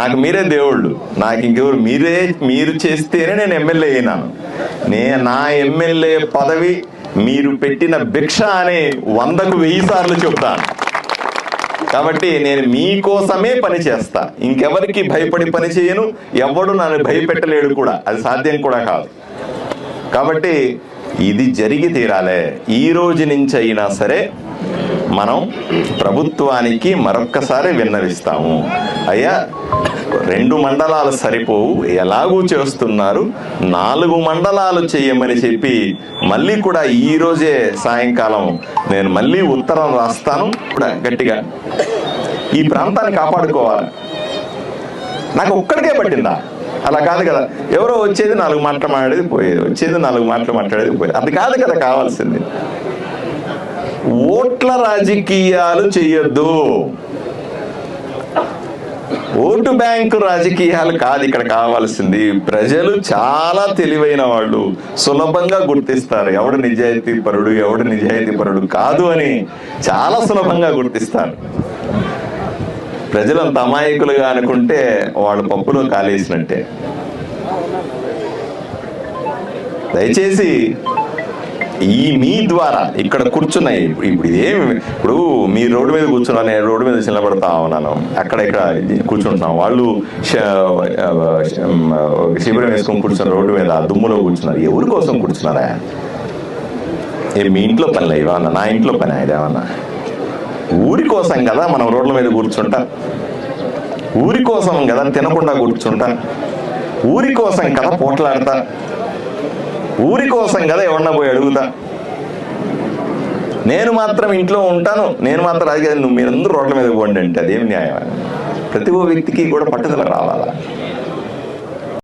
నాకు మీరే దేవుళ్ళు. నాకు ఇంకెవరు మీరే మీరు చేస్తేనే నేను ఎమ్మెల్యే అయినాను. నే నా ఎమ్మెల్యే పదవి మీరు పెట్టిన భిక్ష అని వందకు వెయ్యి సార్లు చెప్తాను కాబట్టి నేను మీకోసమే పని చేస్తా. ఇంకెవరికి భయపడి పని చేయను. ఎవడు నన్ను భయపెట్టలేడు కూడా. అది సాధ్యం కూడా కాదు. కాబట్టి ఇది జరిగి తీరాలే. ఈ రోజు నుంచి అయినా సరే మనం ప్రభుత్వానికి మరొక్కసారి విన్నవిస్తాము. అయ్యా రెండు మండలాలు సరిపోవు. ఎలాగూ చేస్తున్నారు. నాలుగు మండలాలు చేయమని చెప్పి మళ్ళీ కూడా ఈ రోజే సాయంకాలం నేను మళ్ళీ ఉత్తరం రాస్తాను. కూడా గట్టిగా ఈ ప్రాంతాన్ని కాపాడుకోవాలి. నాకు ఒక్కడికే పట్టిందా? అలా కాదు కదా. ఎవరో వచ్చేది నాలుగు మాటలు మాట్లాడేది పోయేది వచ్చేది నాలుగు మాటలు మాట్లాడేది పోయేది. అది కాదు కదా కావాల్సింది. ఓట్ల రాజకీయాలు చెయ్యొద్దు. ఓటు బ్యాంకు రాజకీయాలు కాదు ఇక్కడ కావాల్సింది. ప్రజలు చాలా తెలివైన వాళ్ళు. సులభంగా గుర్తిస్తారు. ఎవడు నిజాయితీ పరుడు ఎవడు నిజాయితీ పరుడు కాదు అని చాలా సులభంగా గుర్తిస్తారు. ప్రజలు అంత అమాయకులుగా అనుకుంటే వాళ్ళు పప్పులో కాలేసినట్టే. దయచేసి ఈ మీ ద్వారా ఇక్కడ కూర్చున్నాయి ఇప్పుడు ఇదేమి ఇప్పుడు మీ రోడ్డు మీద కూర్చున్నా నేను రోడ్డు మీద చిన్నపడతా ఉన్నాను. అక్కడ ఇక్కడ కూర్చుంటున్నాం. వాళ్ళు శిబిరం వేసుకొని కూర్చున్నారు రోడ్డు మీద దుమ్ములో కూర్చున్నారు. ఎవరి కోసం కూర్చున్నారా? ఏ మీ ఇంట్లో పని ఇవన్నా నా ఇంట్లో పని ఇదేమన్నా ఊరి కోసం కదా మనం రోడ్ల మీద కూర్చుంటా? ఊరి కోసం కదా తినకుండా కూర్చుంటా? ఊరి కోసం కదా పోట్లాడతా? ఊరి కోసం కదా ఎవరన్నా పోయి అడుగుతా? నేను మాత్రం ఇంట్లో ఉంటాను. నేను మాత్రం అది కాదు, నువ్వు మీరందరూ రోడ్ల మీద పోండి అంటే అదేం న్యాయం ప్రతి ఓ వ్యక్తికి కూడా పట్టుదల రావాలా?